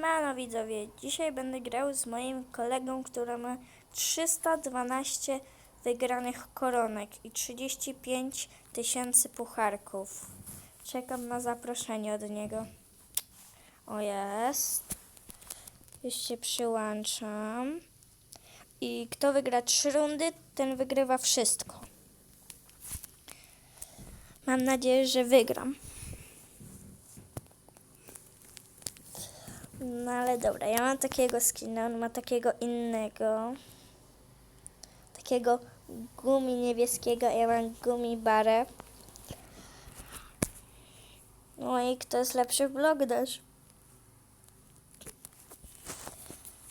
Mano widzowie, dzisiaj będę grał z moim kolegą, który ma 312 wygranych koronek i 35 tysięcy pucharków. Czekam na zaproszenie od niego. O jest. Już się przyłączam. I kto wygra trzy rundy, ten wygrywa wszystko. Mam nadzieję, że wygram. No ale dobra, ja mam takiego skina, on ma takiego innego. Takiego gumi niebieskiego, ja mam gumi barę. No i kto jest lepszy w blog też?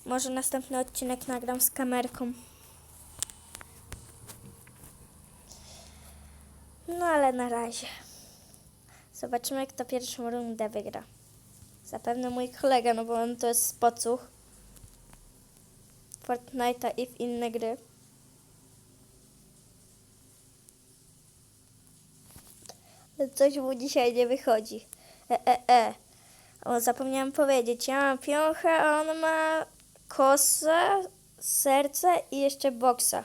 Może następny odcinek nagram z kamerką. No ale na razie. Zobaczymy, kto pierwszą rundę wygra. Zapewne mój kolega, no bo on to jest spocuch. Fortnite'a i w inne gry. Coś mu dzisiaj nie wychodzi. E, e, e. O, zapomniałam powiedzieć. Ja mam piąchę, a on ma kosę, serce i jeszcze boksa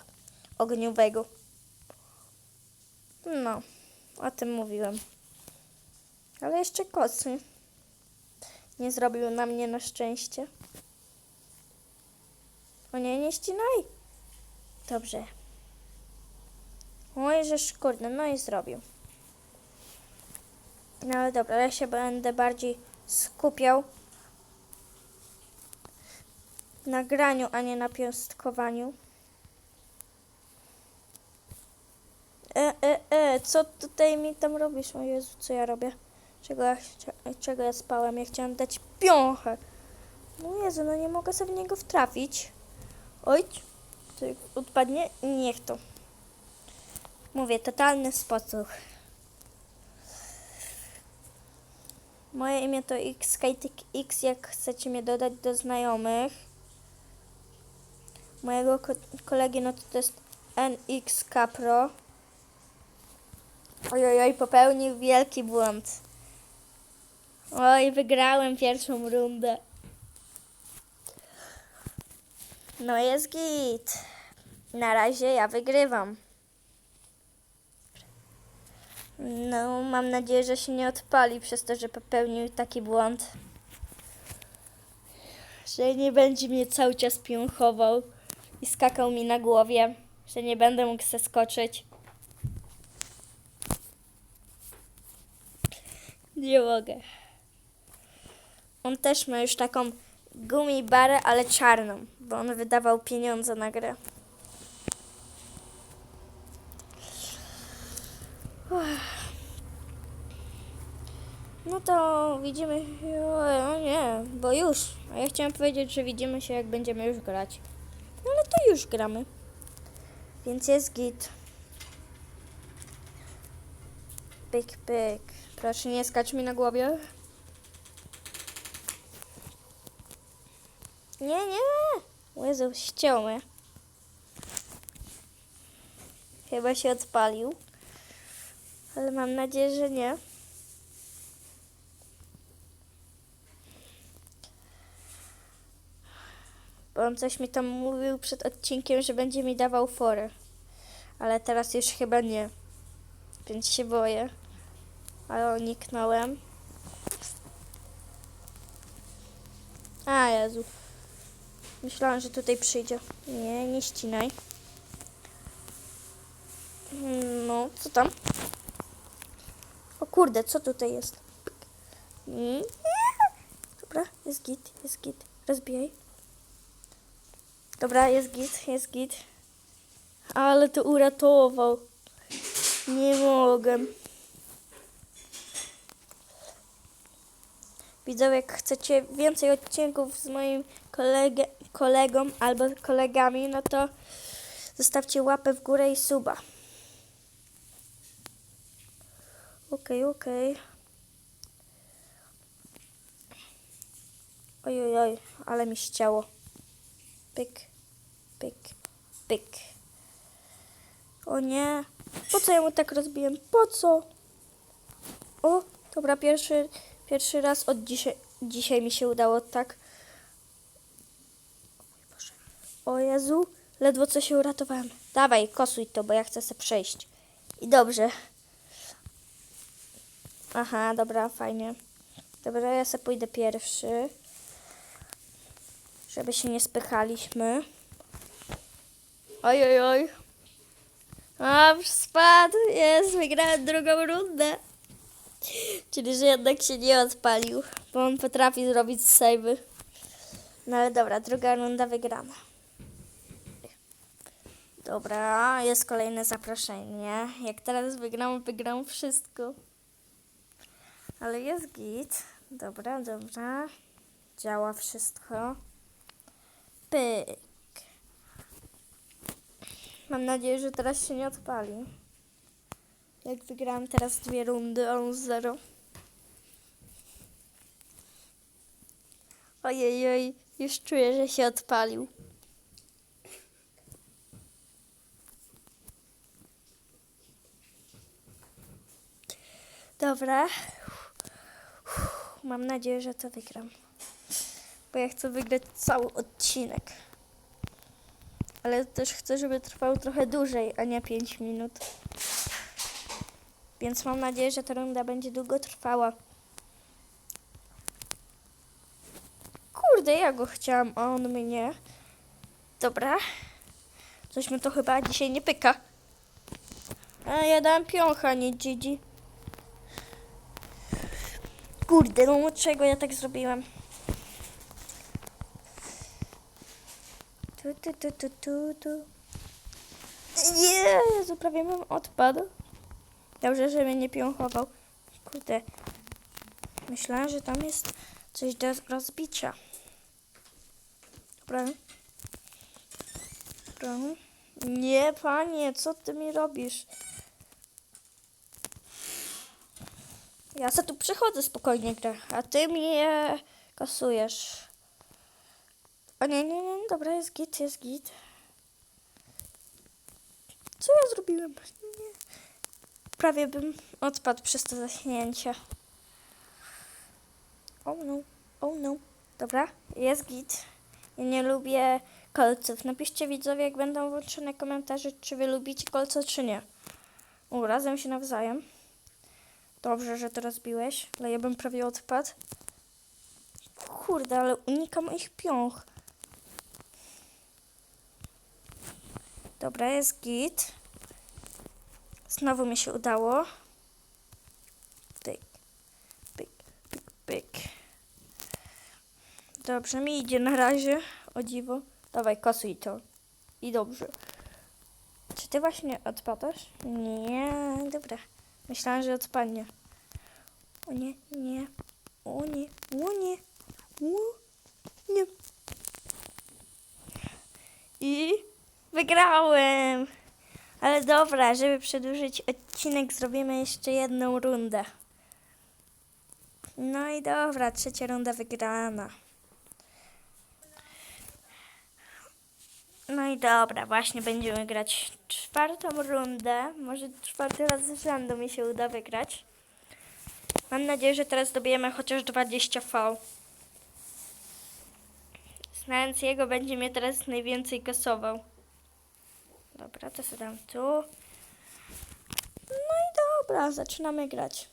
ogniowego. No, o tym mówiłem. Ale jeszcze kosy. Nie zrobił na mnie na szczęście. O nie, nie ścinaj. Dobrze. Oj, że kurde, no i zrobił. No ale dobra, ja się będę bardziej skupiał na graniu, a nie na piąstkowaniu. E, e, e, co tutaj mi tam robisz? O Jezu, co ja robię? Czego ja, czego ja spałem? Ja chciałam dać piąchę. No Jezu, no nie mogę sobie w niego wtrafić. Oj, odpadnie? Niech to. Mówię, totalny sposób. Moje imię to XKTIK X, jak chcecie mnie dodać do znajomych. Mojego ko- kolegi, no to, jest NX Capro. Ojojoj, popełnił wielki błąd. Oj, wygrałem pierwszą rundę. No jest git. Na razie ja wygrywam. No, mam nadzieję, że się nie odpali przez to, że popełnił taki błąd. Że nie będzie mnie cały czas piąchował i skakał mi na głowie. Że nie będę mógł zeskoczyć. Nie mogę. On też ma już taką gumibarę, ale czarną, bo on wydawał pieniądze na grę. No to widzimy się. O nie, bo już. A ja chciałam powiedzieć, że widzimy się, jak będziemy już grać. No ale to już gramy. Więc jest git. Pyk, pyk. Proszę nie skacz mi na głowie. Nie, nie. Jezu, ściął mnie. Chyba się odpalił. Ale mam nadzieję, że nie. Bo on coś mi tam mówił przed odcinkiem, że będzie mi dawał forę. Ale teraz już chyba nie. Więc się boję. Ale uniknąłem. A Jezu. Myślałam, że tutaj przyjdzie. Nie, nie ścinaj. No, co tam? O kurde, co tutaj jest? Mm, Dobra, jest git, jest git. Rozbijaj. Dobra, jest git, jest git. Ale to uratował. Nie mogę. Widzowie, jak chcecie więcej odcinków z moim kolegę, kolegą albo kolegami, no to zostawcie łapę w górę i suba. Okej, okej. Oj, oj, oj, ale mi ściało. Pyk, pyk, pyk. O nie. Po co ja mu tak rozbiłem? Po co? O, dobra, pierwszy, pierwszy raz od dzisiaj, dzisiaj mi się udało tak. O Jezu, ledwo co się uratowałem. Dawaj, kosuj to, bo ja chcę sobie przejść. I dobrze. Aha, dobra, fajnie. Dobra, ja sobie pójdę pierwszy. Żeby się nie spychaliśmy. Oj, oj, oj. A, spadł. Jest, wygrałem drugą rundę. Czyli, że jednak się nie odpalił, bo on potrafi zrobić save'y. No ale dobra, druga runda wygrana. Dobra, jest kolejne zaproszenie. Jak teraz wygram, wygram wszystko. Ale jest git. Dobra, dobra. Działa wszystko. Pyk. Mam nadzieję, że teraz się nie odpali. Jak wygrałam teraz dwie rundy, on zero. Ojej, oj, już czuję, że się odpalił. Dobra. Mam nadzieję, że to wygram. Bo ja chcę wygrać cały odcinek. Ale też chcę, żeby trwał trochę dłużej, a nie 5 minut. Więc mam nadzieję, że ta runda będzie długo trwała. Kurde, ja go chciałam, a on mnie. Dobra. Coś mi to chyba dzisiaj nie pyka. A ja dam piącha, nie dzidzi. Kurde, no czego ja tak zrobiłem? Tu, tu, tu, tu, tu, tu. Jezu, prawie mam odpad. Dobrze, że mnie nie piąchował. Kurde. Myślałem, że tam jest coś do rozbicia. Dobra. Dobra. Nie, panie, co ty mi robisz? Ja se tu przychodzę spokojnie grę, a ty mnie kasujesz. O nie, nie, nie, dobra, jest git, jest git. Co ja zrobiłem? Nie. Prawie bym odpadł przez to zaśnięcie. Oh no, oh no. Dobra, jest git. Ja nie lubię kolców. Napiszcie widzowie, jak będą włączone komentarze, czy wy lubicie kolce, czy nie. U, razem się nawzajem. Dobrze, że to rozbiłeś, ale ja bym prawie odpadł. Kurde, ale unikam ich piąch. Dobra, jest git. Znowu mi się udało. Pyk, pyk, pyk, pyk. Dobrze, mi idzie na razie. O dziwo. Dawaj, kasuj to. I dobrze. Czy ty właśnie odpadasz? Nie, dobra. Myślałam, że odpadnie. O nie, nie. O nie, o nie. O nie. I wygrałem. Ale dobra, żeby przedłużyć odcinek, zrobimy jeszcze jedną rundę. No i dobra, trzecia runda wygrana. No i dobra, właśnie będziemy grać czwartą rundę. Może czwarty raz z rzędu mi się uda wygrać. Mam nadzieję, że teraz dobijemy chociaż 20 V. Znając jego, będzie mnie teraz najwięcej kasował. Dobra, to sobie tu. No i dobra, zaczynamy grać.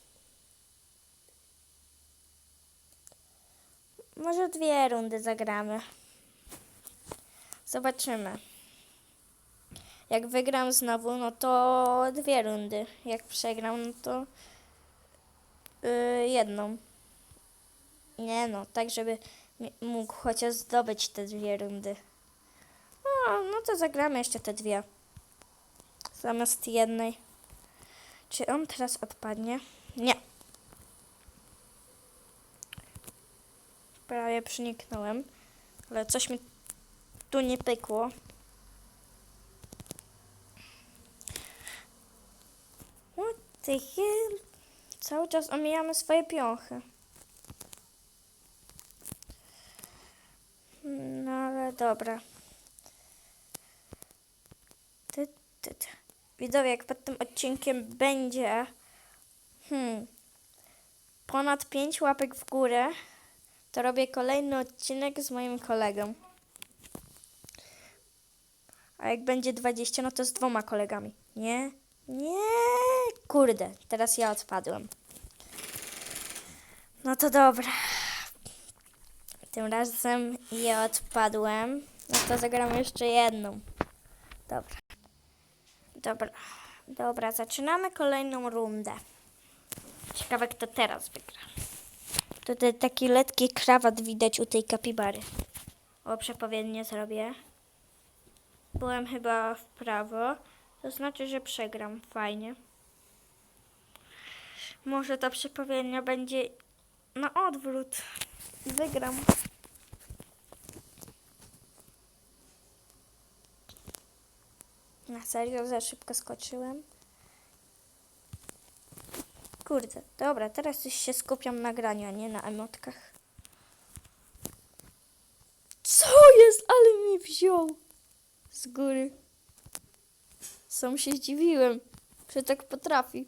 Może dwie rundy zagramy. Zobaczymy. Jak wygram znowu, no to dwie rundy. Jak przegram, no to yy, jedną. Nie no, tak żeby mógł chociaż zdobyć te dwie rundy. No, no to zagramy jeszcze te dwie. Zamiast jednej. Czy on teraz odpadnie? Nie. Prawie przeniknąłem, ale coś mi tu nie pykło. What the hell? Cały czas omijamy swoje piąchy. No ale dobra. Ty, ty, ty. Jak pod tym odcinkiem będzie hmm, ponad 5 łapek w górę, to robię kolejny odcinek z moim kolegą. A jak będzie 20, no to z dwoma kolegami. Nie? Nie! Kurde, teraz ja odpadłem. No to dobra. Tym razem ja odpadłem. No to zagram jeszcze jedną. Dobra. Dobra. Dobra, zaczynamy kolejną rundę. Ciekawe, kto teraz wygra. Tutaj taki letki krawat widać u tej kapibary. O, przepowiednie zrobię. Byłem chyba w prawo. To znaczy, że przegram. Fajnie. Może ta przepowiednia będzie na odwrót. I wygram. Na serio, za szybko skoczyłem. Kurde, dobra, teraz już się skupiam na graniu, a nie na emotkach. Co jest? Ale mi wziął z góry. Sam się zdziwiłem, że tak potrafi.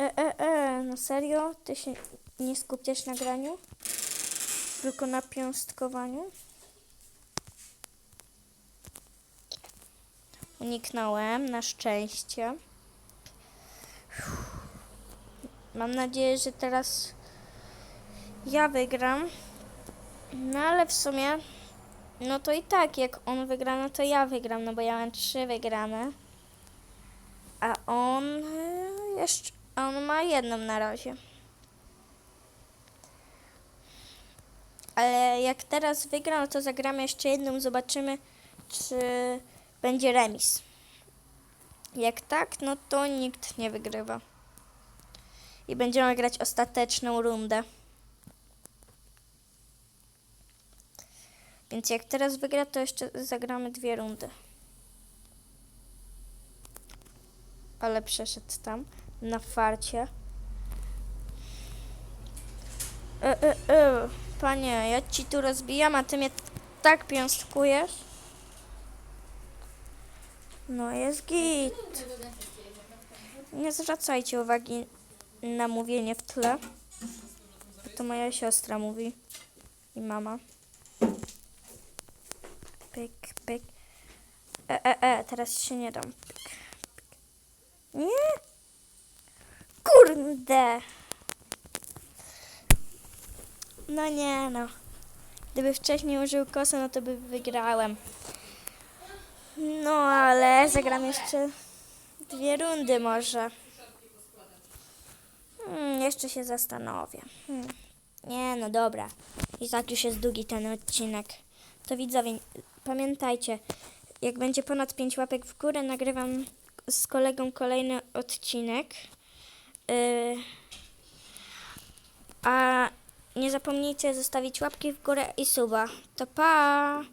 E, e, e, no serio? Ty się nie skupiasz na graniu? Tylko na piąstkowaniu? Uniknąłem, na szczęście. Mam nadzieję, że teraz ja wygram. No ale w sumie, no to i tak, jak on wygra, no to ja wygram, no bo ja mam trzy wygrane. A on y, jeszcze, on ma jedną na razie. Ale jak teraz wygra, no to zagramy jeszcze jedną, zobaczymy, czy będzie remis. Jak tak, no to nikt nie wygrywa. I będziemy grać ostateczną rundę. Więc jak teraz wygra, to jeszcze zagramy dwie rundy. Ale przeszedł tam na farcie. E, e, e, panie, ja ci tu rozbijam, a ty mnie tak piąstkujesz. No jest git. Nie zwracajcie uwagi na mówienie w tle. To moja siostra mówi. I mama. Pyk, pyk. E, e, e, teraz się nie dam. Pyk, pyk. Nie! Kurde! No nie no. Gdyby wcześniej użył kosy, no to by wygrałem. No ale zagram jeszcze dwie rundy może. Hmm, jeszcze się zastanowię. Hmm. Nie, no dobra. I tak już jest długi ten odcinek. To widzowie, pamiętajcie, jak będzie ponad 5 łapek w górę, nagrywam z kolegą kolejny odcinek. Yy, a nie zapomnijcie zostawić łapki w górę i suba. To pa!